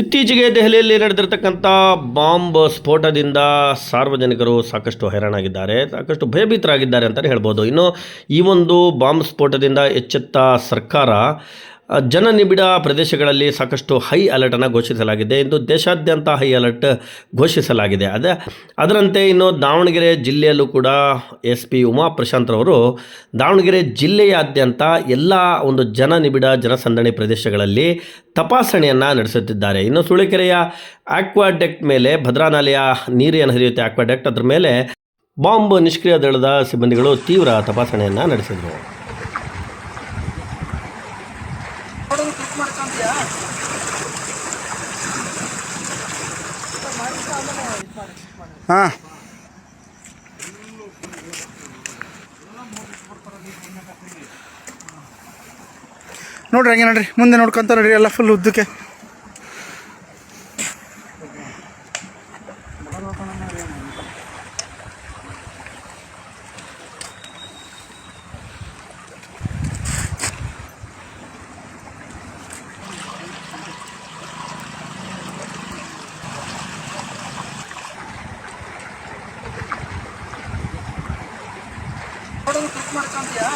ಇತ್ತೀಚೆಗೆ ದೆಹಲಿಯಲ್ಲಿ ನಡೆದಿರತಕ್ಕಂಥ ಬಾಂಬ್ ಸ್ಫೋಟದಿಂದ ಸಾರ್ವಜನಿಕರು ಸಾಕಷ್ಟು ಹೈರಾಣಾಗಿದ್ದಾರೆ, ಸಾಕಷ್ಟು ಭಯಭೀತರಾಗಿದ್ದಾರೆ ಅಂತಲೇ ಹೇಳ್ಬೋದು. ಇನ್ನು ಈ ಒಂದು ಬಾಂಬ್ ಸ್ಫೋಟದಿಂದ ಎಚ್ಚೆತ್ತ ಸರ್ಕಾರ ಜನನಿಬಿಡ ಪ್ರದೇಶಗಳಲ್ಲಿ ಸಾಕಷ್ಟು ಹೈ ಅಲರ್ಟನ್ನು ಘೋಷಿಸಲಾಗಿದೆ. ಇಂದು ದೇಶಾದ್ಯಂತ ಹೈ ಅಲರ್ಟ್ ಘೋಷಿಸಲಾಗಿದೆ. ಅದೇ, ಅದರಂತೆ ಇನ್ನು ದಾವಣಗೆರೆ ಜಿಲ್ಲೆಯಲ್ಲೂ ಕೂಡ ಎಸ್ ಪಿ ಉಮಾ ಪ್ರಶಾಂತ್ ರವರು ದಾವಣಗೆರೆ ಜಿಲ್ಲೆಯಾದ್ಯಂತ ಎಲ್ಲ ಒಂದು ಜನನಿಬಿಡ ಜನಸಂದಣಿ ಪ್ರದೇಶಗಳಲ್ಲಿ ತಪಾಸಣೆಯನ್ನು ನಡೆಸುತ್ತಿದ್ದಾರೆ. ಇನ್ನು ಸುಳಿಕೆರೆಯ ಆಕ್ವಾಡೆಕ್ಟ್ ಮೇಲೆ, ಭದ್ರಾ ನಾಲೆಯ ಏನು ಹರಿಯುತ್ತೆ ಆಕ್ವಾಡೆಕ್ಟ್ ಅದರ ಮೇಲೆ ಬಾಂಬ್ ನಿಷ್ಕ್ರಿಯ ದಳದ ಸಿಬ್ಬಂದಿಗಳು ತೀವ್ರ ತಪಾಸಣೆಯನ್ನು ನಡೆಸಿದರು. ಕ್ಲಿಕ್ ಮಾಡ್ಕೊಂತೀಯಾ ಹಾಂ. ನೋಡ್ರಿ ಹಂಗೆ ನೋಡ್ರಿ ಮುಂದೆ ನೋಡ್ಕೊಂತ ನೋಡ್ರಿ ಎಲ್ಲ ಫುಲ್ ಉದ್ದಕ್ಕೆ. ಮಾಡ್ಕೊಂತೀಯಾ